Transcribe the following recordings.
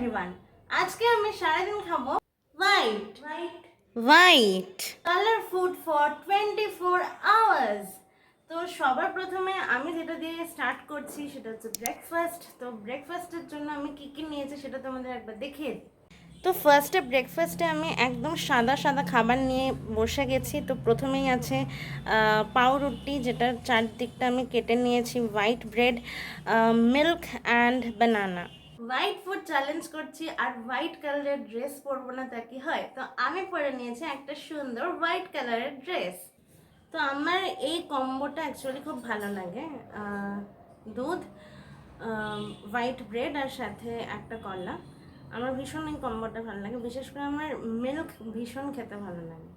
Everyone আজকে আমি সারাদিন খাব white white white colour food for twenty four hours তো সবার প্রথমে আমি যেটা দিয়ে স্টার্ট করছি সেটা হচ্ছে ব্রেকফাস্ট তো ব্রেকফাস্টের জন্য আমি কি কি নিয়েছি সেটা তোমাদের একবার দেখিয়ে। তো ফার্স্টে ব্রেকফাস্টে আমি একদম সাদা সাদা খাবার নিয়ে বসে গেছি। তো প্রথমেই আছে পাউরুটি যেটার চারদিকটা আমি কেটে নিয়েছি white bread milk and banana white food challenge করছি আর হোয়াইট কালারের ড্রেস পরবো না তা কি হয়? তো আমি পরে নিয়েছি একটা সুন্দর হোয়াইট কালারের ড্রেস তো আমার এই কম্বোটা অ্যাকচুয়ালি খুব ভালো লাগে। দুধ হোয়াইট ব্রেড আর সাথে একটা কলা আমার ভীষণ এই কম্বোটা ভালো লাগে। বিশেষ করে আমার মিল্ক ভীষণ খেতে ভালো লাগে।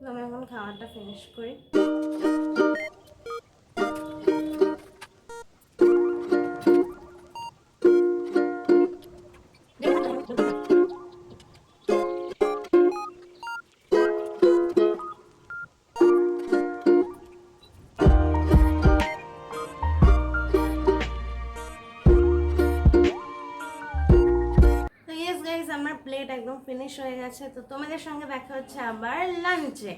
তো আমি এখন খাবারটা ফিনিশ করি। ফিনিশ হয়ে গেছে তো তোমাদের সঙ্গে দেখা হচ্ছে আবার লাঞ্চে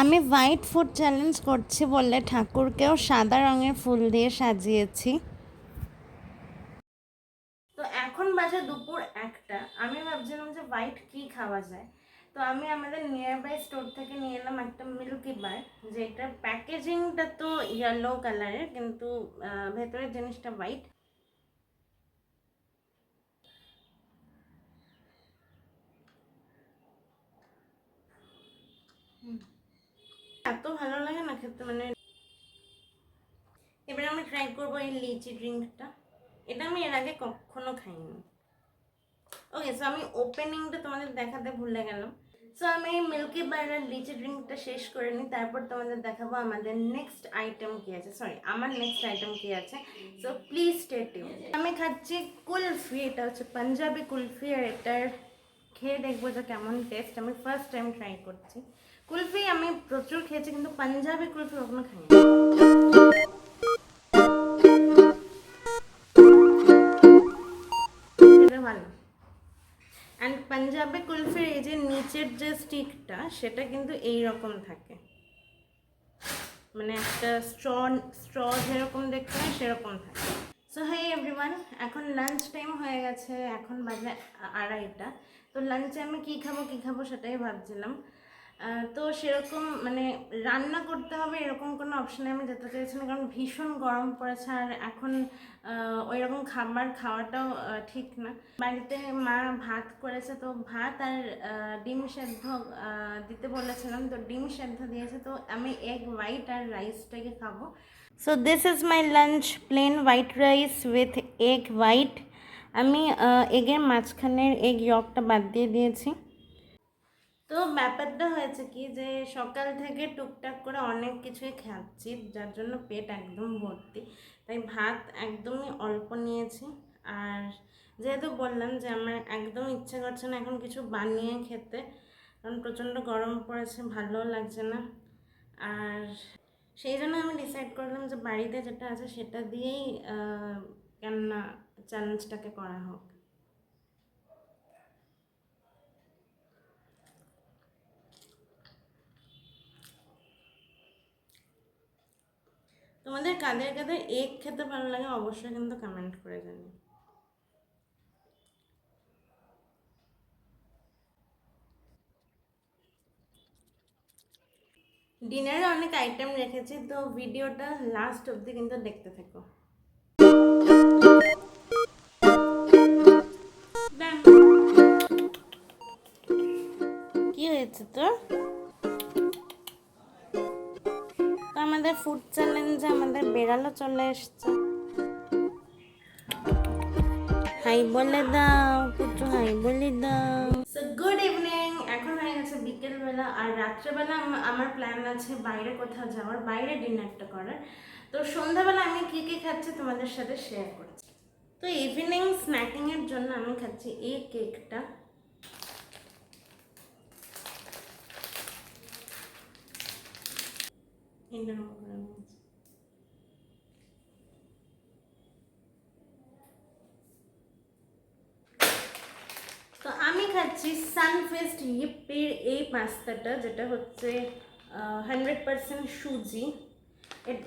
আমি হোয়াইট ফুড চ্যালেঞ্জ করছি বলে ঠাকুরকেও সাদা রঙের ফুল দিয়ে সাজিয়েছি। তো এখন বাজে দুপুর একটা আমি ভাবছিলাম যে হোয়াইট কি খাওয়া যায়। তো আমি আমাদের নিয়ার বাই স্টোর থেকে নিয়ে এলাম একটা মিল্কি বার যেটার প্যাকেজিংটা তো ইয়েলো কালারের কিন্তু ভেতরের জিনিসটা হোয়াইট এত ভালো লাগে না খেতে মানে এবারে আমি ট্রাই করব এই লিচি ড্রিঙ্কটা এটা আমি এর আগে কখনো খাইনি। ওকে সো আমি ওপেনিংটা তোমাদের দেখাতে ভুলে গেলাম। সো আমি এই মিল্কি বারের লিচি ড্রিঙ্কটা শেষ করে নিই, তারপর তোমাদের দেখাবো আমাদের নেক্সট আইটেম কি আছে। সরি আমার নেক্সট আইটেম কি আছে। সো প্লিজ টিউন আমি খাচ্ছি কুলফি, এটা হচ্ছে পাঞ্জাবি কুলফি, আর এটার খেয়ে দেখব যে কেমন টেস্ট আমি ফার্স্ট টাইম ট্রাই করছি। কুলফি আমি প্রচুর খেয়েছি, কিন্তু পাঞ্জাবি কুলফি কখনো খাইনি। অ্যান্ড পাঞ্জাবি কুলফির এই যে নিচের যে স্টিকটা সেটা কিন্তু এই রকম থাকে। মানে একটা স্ট্র স্ট্র যেরকম দেখতে হয়, সেরকম থাকে। সো হাই এভরিওয়ান এখন লাঞ্চ টাইম হয়ে গেছে, এখন বাজে আড়াইটা। তো লাঞ্চে আমি কী খাব কী খাব সেটাই ভাবছিলাম। তো সেরকম মানে রান্না করতে হবে এরকম কোনো অপশানে আমি যেতে চাইছি না, কারণ ভীষণ গরম পড়েছে আর এখন ওই রকম খাবার খাওয়াটাও ঠিক না। বাড়িতে মা ভাত করেছে, তো ভাত আর ডিম সেদ্ধ দিতে বলেছিলাম, তো ডিম সেদ্ধ দিয়েছে, তো আমি এগ হোয়াইট আর রাইসটাকে খাব। So this is my lunch plain white rice with egg white আমি এগের মাঝখানের এগ ইয়কটা বাদ দিয়ে দিয়েছি। তো ব্যাপারটা হয়েছে কি যে সকাল থেকে টুকটাক করে অনেক কিছুই খাচ্ছি, যার জন্য পেট একদম ভর্তি। তাই ভাত একদমই অল্প নিয়েছি। আর যেহেতু বললাম যে আমার একদম ইচ্ছে করছে না এখন কিছু বানিয়ে খেতে, কারণ প্রচণ্ড গরম পড়েছে, ভালোও লাগছে না। আর সেই জন্য আমি ডিসাইড করলাম যে বাড়িতে যেটা আছে সেটা দিয়েই কেননা চ্যালেঞ্জটাকে করা হোক। তোমাদের কাদের কাদের এগ খেতে ভালো লাগে অবশ্যই কিন্তু কমেন্ট করে জানি ডিনারে অনেক আইটেম রেখেছি, তো ভিডিওটা লাস্ট অবধি কিন্তু দেখতে থাকো। কি হয়েছে তো আমাদের ফুড চ্যালেঞ্জে আমাদের বেড়ালও চলে এসছে। হাই বলে দাও পুচু হাই বলে দাও। গুড ইভিনিং এখন হয়ে গেছে বিকেলবেলা আর রাত্রেবেলা আমার প্ল্যান আছে বাইরে কোথাও যাওয়ার, বাইরে ডিনারটা করার। তো সন্ধ্যাবেলা আমি কী কী খাচ্ছি তোমাদের সাথে শেয়ার করছি। তো ইভিনিং স্ন্যাকিংয়ের জন্য আমি খাচ্ছি এই কেকটা এরকম করে নিয়েছি। তো আমি খাচ্ছি সানফেস্ট ইপ্পির এই পাস্তাটা, যেটা হচ্ছে হান্ড্রেড পার্সেন্ট সুজি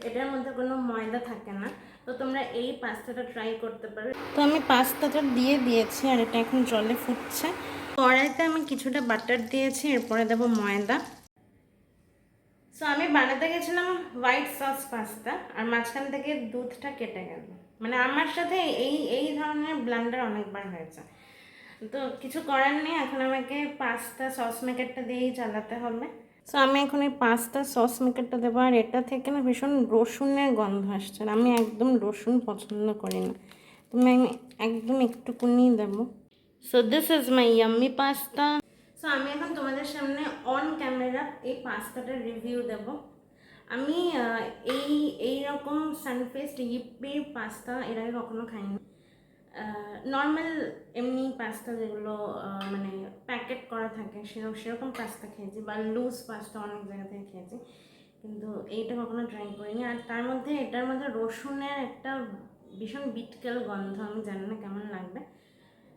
এটার মধ্যে কোনো ময়দা থাকে না। তো তোমরা এই পাস্তাটা ট্রাই করতে পারো। তো আমি পাস্তাটা দিয়ে দিয়েছি, আর এটা এখন জলে ফুটছে। কড়াইতে আমি কিছুটা বাটার দিয়েছি, এরপরে দেবো ময়দা। সো আমি বানাতে গেছিলাম হোয়াইট সস পাস্তা, আর মাঝখান থেকে দুধটা কেটে গেল। মানে আমার সাথে এই এই ধরনের ব্লান্ডার অনেকবার হয়েছে। তো কিছু করার নেই, এখন আমাকে পাস্তা সস মেকারটা দিয়েই চালাতে হবে। সো আমি এখন এই পাঁচটা সস মেকারটা দেবো, আর এটা থেকে না ভীষণ রসুনের গন্ধ আসছে আর আমি একদম রসুন পছন্দ করি না। তুমি আমি একদম একটুকুনি দেবো। So this is my yummy pasta so আমি এখন তোমাদের সামনে অন ক্যামেরা এই পাস্তাটার রিভিউ দেব। আমি এই এই রকম সানফেস্ট ইপ্পির পাস্তা এর আগে কখনো খাইনি। নর্মাল এমনি পাস্তা যেগুলো মানে প্যাকেট করা থাকে, সেরকম সেরকম পাস্তা খেয়েছি বা লুজ পাস্তা অনেক জায়গা থেকে খেয়েছি, কিন্তু এইটা কখনো ট্রাই করিনি। আর তার মধ্যে, এটার মধ্যে রসুনের একটা ভীষণ বিটকেল গন্ধ, আমি জানি না কেমন লাগবে।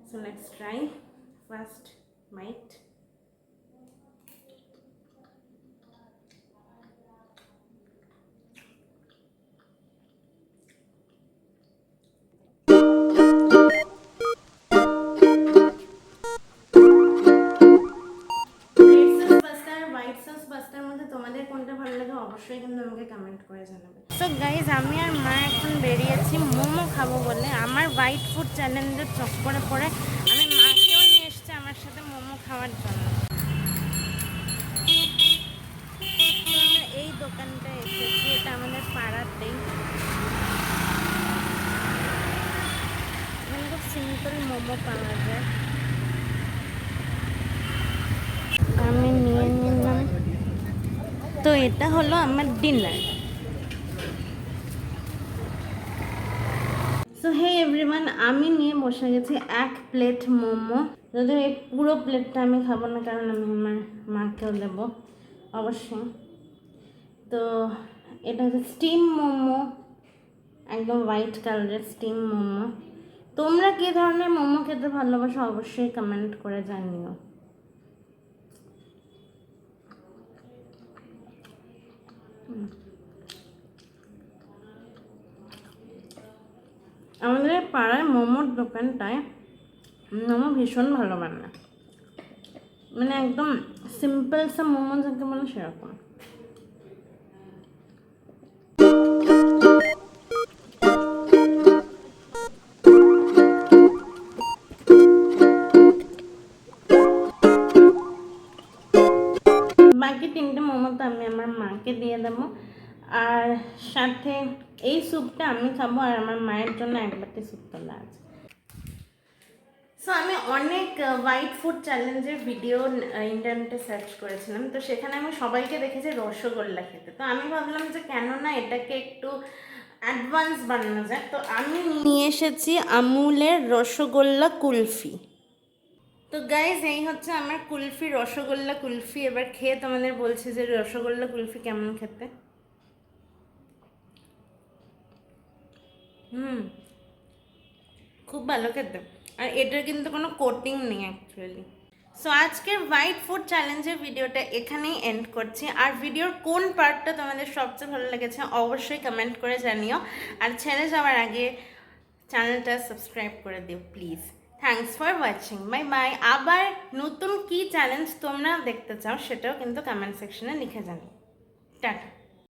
So let's try first bite অবশ্যই কিন্তু আমাকে কমেন্ট করে জানাবে। সো গাইজ আমি আর মা এখন বেরিয়েছি মোমো খাব বলে। আমার হোয়াইট ফুড চ্যালেঞ্জের চক্করে পড়ে। আমি মাকেও নিয়ে এসছি আমার সাথে মোমো খাওয়ার জন্য তো আমরা এই দোকানটা এসেছি এটা আমাদের পাড়াতেই এখানে খুব সিম্পল মোমো পাওয়া যায় আমি নিয়ে নিলাম তো এটা হলো আমার ডিনার সো হে এভরিওয়ান আমি নিয়ে বসে গেছি এক প্লেট মোমো। যদিও এই পুরো প্লেটটা আমি খাব না, কারণ আমি আমার মাকেও দেবো, অবশ্যই। তো এটা হচ্ছে স্টিম মোমো, একদম হোয়াইট কালারের স্টিম মোমো। তোমরা কী ধরনের মোমো খেতে ভালোবাসো, অবশ্যই কমেন্ট করে জানিও। আমাদের পাড়ায় মোমোর দোকানটায় মোমো ভীষণ ভালো বানায়। মানে একদম সিম্পল সা মোমো যাকে বলে সেরকম। বাকি তিনটে মোমো তো আমি আমার মাকে দিয়ে দেবো। আর সাথে এই স্যুপটা আমি খাব আর আমার মায়ের জন্য এক বাটি স্যুপ তোলা আছে। সো আমি অনেক হোয়াইট ফুড চ্যালেঞ্জের ভিডিও ইন্টারনেটে সার্চ করেছিলাম। তো সেখানে আমি সবাইকে দেখেছি রসগোল্লা খেতে। তো আমি ভাবলাম যে কেন না এটাকে একটু অ্যাডভান্স বানানো যায় তো আমি নিয়ে এসেছি আমুলের রসগোল্লা কুলফি। তো গাইজ এই হচ্ছে আমার কুলফি, রসগোল্লা কুলফি। এবার খেয়ে তোমাদের বলছি যে রসগোল্লা কুলফি কেমন খেতে। হুম। খুব ভালো খেতে। আর এটার কিন্তু কোনো কোটিং নেই অ্যাকচুয়ালি সো আজকের হোয়াইট ফুড চ্যালেঞ্জের ভিডিওটা এখানেই এন্ড করছি। আর ভিডিওর কোন পার্টটা তোমাদের সবচেয়ে ভালো লেগেছে অবশ্যই কমেন্ট করে জানিও। আর ছেড়ে যাওয়ার আগে চ্যানেলটা সাবস্ক্রাইব করে দিও please thanks for watching bye bye আবার নতুন কি চ্যালেঞ্জ তোমরা দেখতে চাও, সেটাও কিন্তু কমেন্ট সেকশনে লিখে জানিও। টাটা।